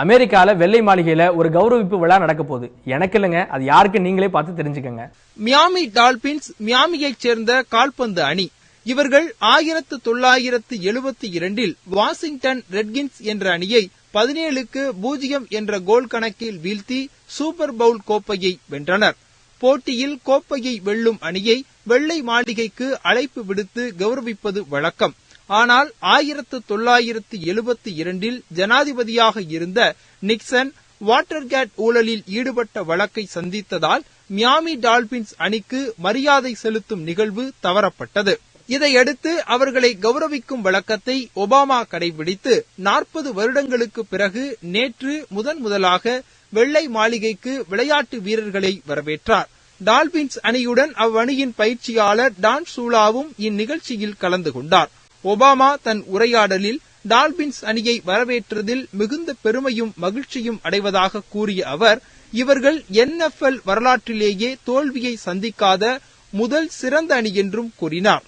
அமெரிக்கால வெள்ளை மாளிகையில ஒரு கௌரவிப்பு விழா நடக்க போகுது. எனக்கு இல்லைங்க அது யாருக்கு நீங்களே பார்த்து தெரிஞ்சுக்கங்க. மியாமி டால்பின்ஸ் மியாமியைச் சேர்ந்த கால்பந்து அணி. இவர்கள் ஆயிரத்து தொள்ளாயிரத்து எழுபத்தி இரண்டில் வாஷிங்டன் ரெட்கின்ஸ் என்ற அணியை பதினேழுக்கு பூஜ்ஜியம் என்ற கோல் கணக்கில் வீழ்த்தி சூப்பர் பவுல் கோப்பையை வென்றனர். போட்டியில் கோப்பையை வெல்லும் அணியை வெள்ளை மாளிகைக்கு அழைப்பு விடுத்து கௌரவிப்பது வழக்கம். ஆனால் ஆயிரத்து தொள்ளாயிரத்து எழுபத்தி இரண்டில் ஜனாதிபதியாக இருந்த நிக்சன் வாட்டர்கேட் ஊழலில் ஈடுபட்ட வழக்கை சந்தித்ததால் மியாமி டால்பின்ஸ் அணிக்கு மரியாதை செலுத்தும் நிகழ்வு தவறப்பட்டது. இதையடுத்து அவர்களை கௌரவிக்கும் வழக்கத்தை ஒபாமா கடைபிடித்து நாற்பது வருடங்களுக்கு பிறகு நேற்று முதன் முதலாக வெள்ளை மாளிகைக்கு விளையாட்டு வீரர்களை வரவேற்றார். டால்பின்ஸ் அணியுடன் அவ்வணியின் பயிற்சியாளர் டான் சூலாவும் இந்நிகழ்ச்சியில் கலந்து கொண்டார். ஒபாமா தன் உரையாடலில் டால்பின்ஸ் அணியை வரவேற்றதில் மிகுந்த பெருமையும் மகிழ்ச்சியும் அடைவதாக கூறிய அவர் இவர்கள் என்எஃப்எல் வரலாற்றிலேயே தோல்வியை சந்திக்காத முதல் சிறந்த அணி என்றும் கூறினார்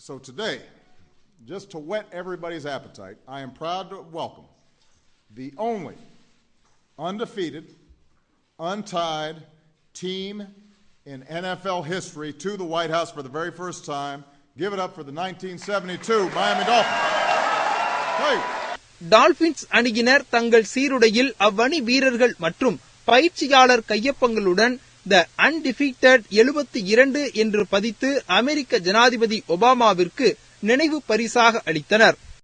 so today, just to whet everybody's appetite, I am proud to welcome the only undefeated, untied team in NFL history to the White House for the very first time. Give it up for the 1972 Miami Dolphins. Hey. Dolphins அணியினர் தங்கள் சீருடையில் அவ்வணி வீரர்கள் மற்றும் பயிற்சியாளர் கையொப்பங்களுடன் த undefeated எழுபத்தி இரண்டு என்று பதித்து அமெரிக்க ஜனாதிபதி ஒபாமாவிற்கு நினைவு பரிசாக அளித்தனர்